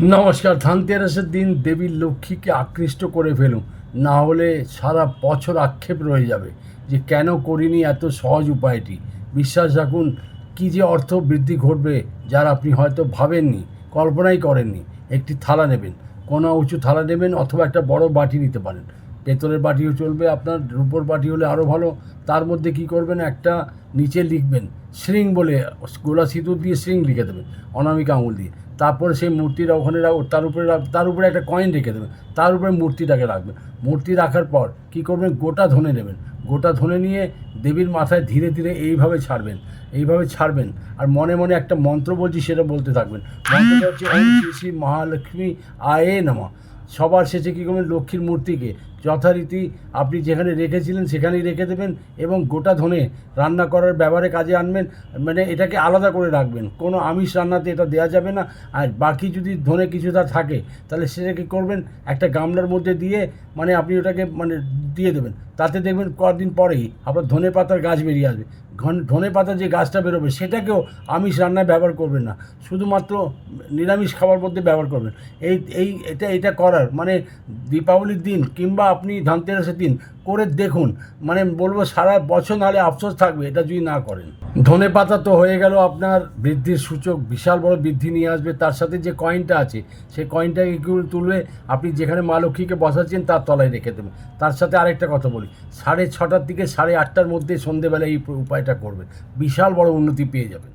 নমস্কার, ধানতেরাসের দিন দেবী লক্ষ্মীকে আকৃষ্ট করে ফেলুন। না হলে সারা বছর আক্ষেপ রয়ে যাবে যে কেন করিনি এত সহজ উপায়টি। বিশ্বাস রাখুন, কী যে অর্থ বৃদ্ধি ঘটবে, যার আপনি হয়তো ভাবেননি, কল্পনাই করেননি। একটি থালা নেবেন, কোনো উঁচু থালা নেবেন অথবা একটা বড় বাটি নিতে পারেন। পেতলের বাটিও চলবে, আপনার রূপোর বাটি হলে আরও ভালো। তার মধ্যে কি করবেন? একটা নিচে লিখবেন, শ্রিং বলে, গোলা সিঁদুর দিয়ে শ্রিং লিখে দেবেন, অনামিকা আঙুল দিয়ে। তারপরে সেই মূর্তিটা ওখানে রাখ, তার উপরে রাখ- তার উপরে একটা কয়েন রেখে দেবেন, তার উপরে মূর্তিটাকে রাখবেন। মূর্তি রাখার পর কি করবেন? গোটা ধনে নেবেন। গোটা ধনে নিয়ে দেবীর মাথায় ধীরে ধীরে এইভাবে ছাড়বেন এইভাবে ছাড়বেন। আর মনে মনে একটা মন্ত্র বলছি, সেটা বলতে থাকবেন। মন্ত্রটা হচ্ছে মহালক্ষ্মী আয়ে নমঃ। সবার শেষে কী করবেন? লক্ষ্মীর মূর্তিকে। যথারীতি আপনি যেখানে রেখেছিলেন সেখানেই রেখে দেবেন এবং গোটা ধনে রান্না করার ব্যাপারে কাজে আনবেন। মানে এটাকে আলাদা করে রাখবেন। কোনো আমিষ রান্নাতে এটা দেওয়া যাবে না। আর বাকি যদি ধনে কিছুটা থাকে, তাহলে সেটা কী করবেন একটা গামলার মধ্যে দিয়ে মানে আপনি ওটাকে মানে দিয়ে দেবেন। তাতে দেখবেন কদিন পরেই আপনার ধনে পাতার গাছ বেরিয়ে আসবে। ধনে পাতার যে গাছটা বেরোবে, সেটাকেও আমিষ রান্নায় ব্যবহার করবেন না। শুধুমাত্র নিরামিষ খাবার মধ্যে ব্যবহার করবেন। এই এই, এটা এটা করার মানে দীপাবলির দিন কিংবা আপনি ধনতেরাসের দিন করে দেখুন। মানে বলব সারা বছর নাহলে আফসোস থাকবে, এটা যদি না করেন। ধনে পাতা তো হয়ে গেল আপনার বৃদ্ধির সূচক, বিশাল বড় বৃদ্ধি নিয়ে আসবে। তার সাথে যে কয়েনটা আছে, সেই কয়েনটাকে তুলবে, আপনি যেখানে মা লক্ষ্মীকে বসাচ্ছেন তার তলায় রেখে দেবেন। তার সাথে আরেকটা কথা বলি সাড়ে ছটার থেকে সাড়ে আটটার মধ্যে সন্ধেবেলায় এই উপায়টা করবেন বিশাল বড় উন্নতি পেয়ে যাবেন।